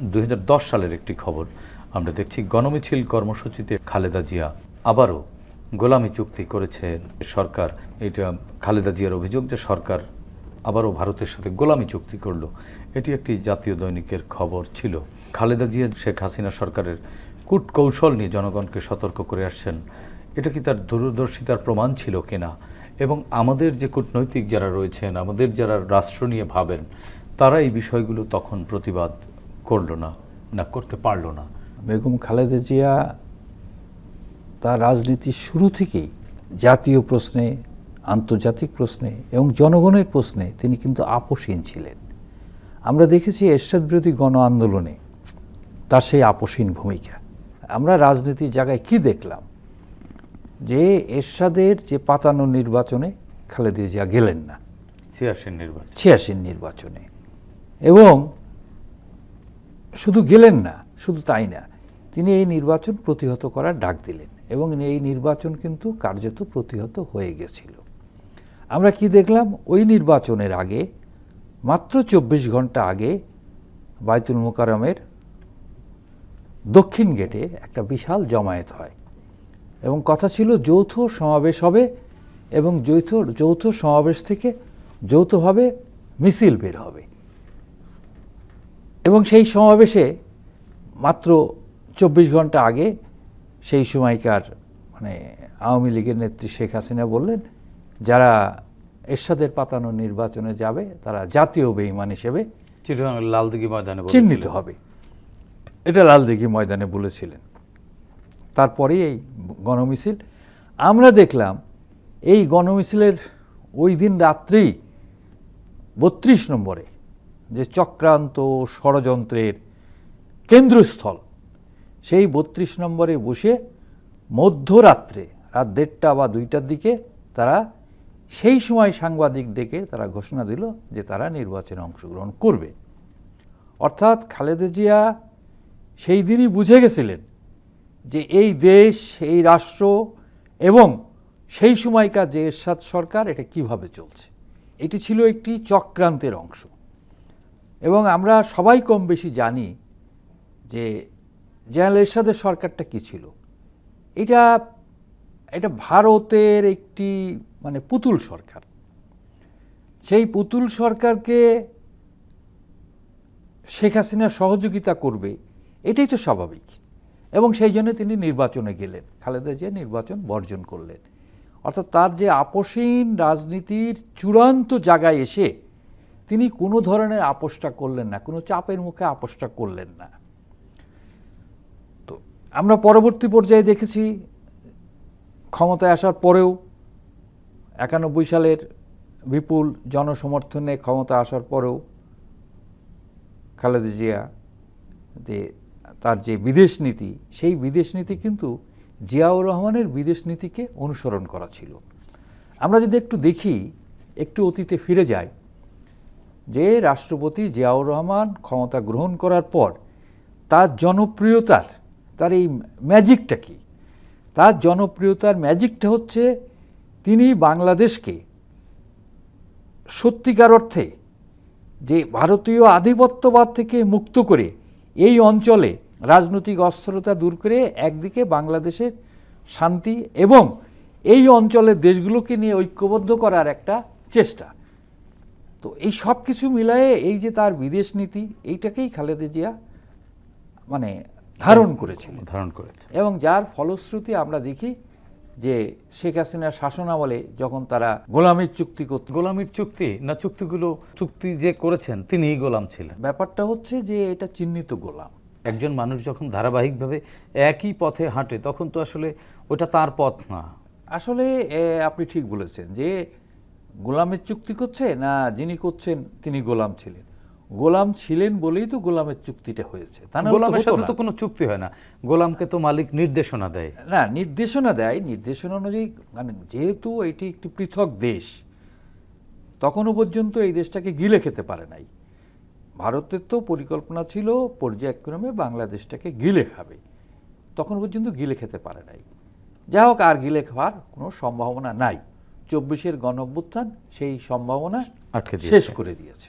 দু হাজার দশ সালের একটি খবর আমরা দেখছি। গণমিছিল কর্মসূচিতে খালেদা জিয়া আবারও গোলামি চুক্তি করেছে সরকার। এটা খালেদা জিয়ার অভিযোগ যে সরকার আবারও ভারতের সাথে গোলামি চুক্তি করল। এটি একটি জাতীয় দৈনিকের খবর ছিল। খালেদা জিয়া, শেখ হাসিনা সরকারের কূট কৌশল নিয়ে জনগণকে সতর্ক করে আসছেন। এটা কি তার দূরদর্শিতার প্রমাণ ছিল কিনা? এবং আমাদের যে কূটনৈতিক যারা রয়েছেন, আমাদের যারা রাষ্ট্র নিয়ে ভাবেন, তারা এই বিষয়গুলো তখন প্রতিবাদ করল না না করতে পারল না। বেগম খালেদা জিয়া তার রাজনীতির শুরু থেকেই জাতীয় প্রশ্নে আন্তর্জাতিক প্রশ্নে এবং জনগণের প্রশ্নে তিনি কিন্তু আপোষহীন ছিলেন। আমরা দেখেছি এরশাদ বিরোধী গণ আন্দোলনে তার সেই আপোষহীন ভূমিকা। আমরা রাজনীতির জায়গায় কি দেখলাম? যে এরশাদের যে পাতানো নির্বাচনে খালেদা জিয়া গেলেন না। ছিয়াশির নির্বাচন। ছিয়াশির নির্বাচনে। এবং শুধু গেলেন না, শুধু তাই না, তিনি এই নির্বাচন প্রতিহত করার ডাক দিলেন এবং এই নির্বাচন কিন্তু কার্যত প্রতিহত হয়ে গেছিল। আমরা কি দেখলাম? ওই নির্বাচনের আগে, মাত্র চব্বিশ ঘণ্টা আগে বায়তুল মোকারমের দক্ষিণ গেটে একটা বিশাল জমায়েত হয় এবং কথা ছিল যৌথ সমাবেশ হবে এবং যৌথ যৌথ সমাবেশ থেকে যৌথভাবে মিছিল বের হবে। এবং সেই সমাবেশে মাত্র চব্বিশ ঘণ্টা আগে সেই সময়কার মানে আওয়ামী লীগের নেত্রী শেখ হাসিনা বললেন যারা এরশাদের পাতানো নির্বাচনে যাবে তারা জাতীয় বেঈমান হিসেবে লালদিঘি ময়দানে চিহ্নিত হবে। এটা লালদিঘি ময়দানে বলেছিলেন। তারপরে এই গণমিছিল আমরা দেখলাম এই গণমিছিলের ওই দিন রাত্রেই বত্রিশ নম্বরে যে চক্রান্ত ষড়যন্ত্রের কেন্দ্রস্থল। সেই বত্রিশ নম্বরে বসে মধ্যরাত্রে রাত দেড়টা বা দুইটার দিকে তারা সেই সময় সাংবাদিক ডেকে তারা ঘোষণা দিল যে তারা নির্বাচনে অংশগ্রহণ করবে। অর্থাৎ খালেদা জিয়া সেই দিনই বুঝে গেছিলেন যে এই দেশ, এই রাষ্ট্র এবং সেই সময়কার যে এরশাদ সরকার, এটা কীভাবে চলছে। এটি ছিল একটি চক্রান্তের অংশ। এবং আমরা সবাই কম বেশি জানি যে জয়াল এরশাদের সরকারটা কি ছিল। এটা এটা ভারতের একটি মানে পুতুল সরকার। সেই পুতুল সরকারকে শেখ হাসিনা সহযোগিতা করবে, এটাই তো স্বাভাবিক। এবং সেই জন্য তিনি নির্বাচনে গেলেন, খালেদা জিয়া নির্বাচন বর্জন করলেন। অর্থাৎ তার যে আপোষহীন রাজনীতির চূড়ান্ত জায়গায় এসে তিনি কোনো ধরনের আপোষটা করলেন না, কোনো চাপের মুখে আপোষটা করলেন না। তো আমরা পরবর্তী পর্যায়ে দেখেছি, ক্ষমতায় আসার পরেও একানব্বই সালের বিপুল জনসমর্থনে ক্ষমতা আসার পরেও খালেদা জিয়া যে তার যে বিদেশ নীতি, সেই বিদেশ নীতি কিন্তু জিয়াউর রহমানের বিদেশ নীতিকে অনুসরণ করা ছিল। আমরা যদি একটু দেখি, একটু অতীতে ফিরে যাই যে রাষ্ট্রপতি জিয়াউর রহমান ক্ষমতা গ্রহণ করার পর, তার জনপ্রিয়তার, তার এই ম্যাজিকটা কি? তার জনপ্রিয়তার ম্যাজিকটা হচ্ছে তিনি বাংলাদেশকে সত্যিকার অর্থে যে ভারতীয় আধিপত্যবাদ থেকে মুক্ত করে এই অঞ্চলে রাজনৈতিক অস্থিরতা দূর করে একদিকে বাংলাদেশের শান্তি এবং এই অঞ্চলের দেশগুলোকে নিয়ে ঐক্যবদ্ধ করার একটা চেষ্টা। তো এই সব কিছু মিলায়ে এই যে তার বিদেশ নীতি এইটাকেই খালেদা জিয়া মানে ধারণ করেছিলেন ধারণ করেছে। এবং যার ফলশ্রুতি আমরা দেখি যে শেখ হাসিনার শাসনামলে যখন তারা গোলামির চুক্তি করত গোলামির চুক্তি না চুক্তিগুলো চুক্তি যে করেছেন তিনিই গোলাম ছিলেন। ব্যাপারটা হচ্ছে যে এটা চিহ্নিত গোলাম। একজন মানুষ যখন ধারাবাহিকভাবে একই পথে হাঁটে তখন তো আসলে ওটা তার পথ না। আসলে আপনি ঠিক বলেছেন যে গোলামের চুক্তি করছে না যিনি করছেন তিনি গোলাম ছিলেন। গোলাম ছিলেন বলেই তো গোলামের চুক্তিটা হয়েছে। তা না গোলামের সাথে তো কোনো চুক্তি হয় না। গোলামকে তো মালিক নির্দেশনা দেয়। না নির্দেশনা দেয়। নির্দেশনা অনুযায়ী মানে যেহেতু এটি একটি পৃথক দেশ তখনও পর্যন্ত এই দেশটাকে গিলে খেতে পারে নাই। ভারতের তো পরিকল্পনা ছিল পর্যায়ক্রমে বাংলাদেশটাকে গিলে খাবে। তখন পর্যন্ত গিলে খেতে পারে নাই। যা হোক আর গিলে খাওয়ার কোনো সম্ভাবনা নাই। চব্বিশের গণ অভ্যুত্থান সেই সম্ভাবনা আটকে শেষ করে দিয়েছে।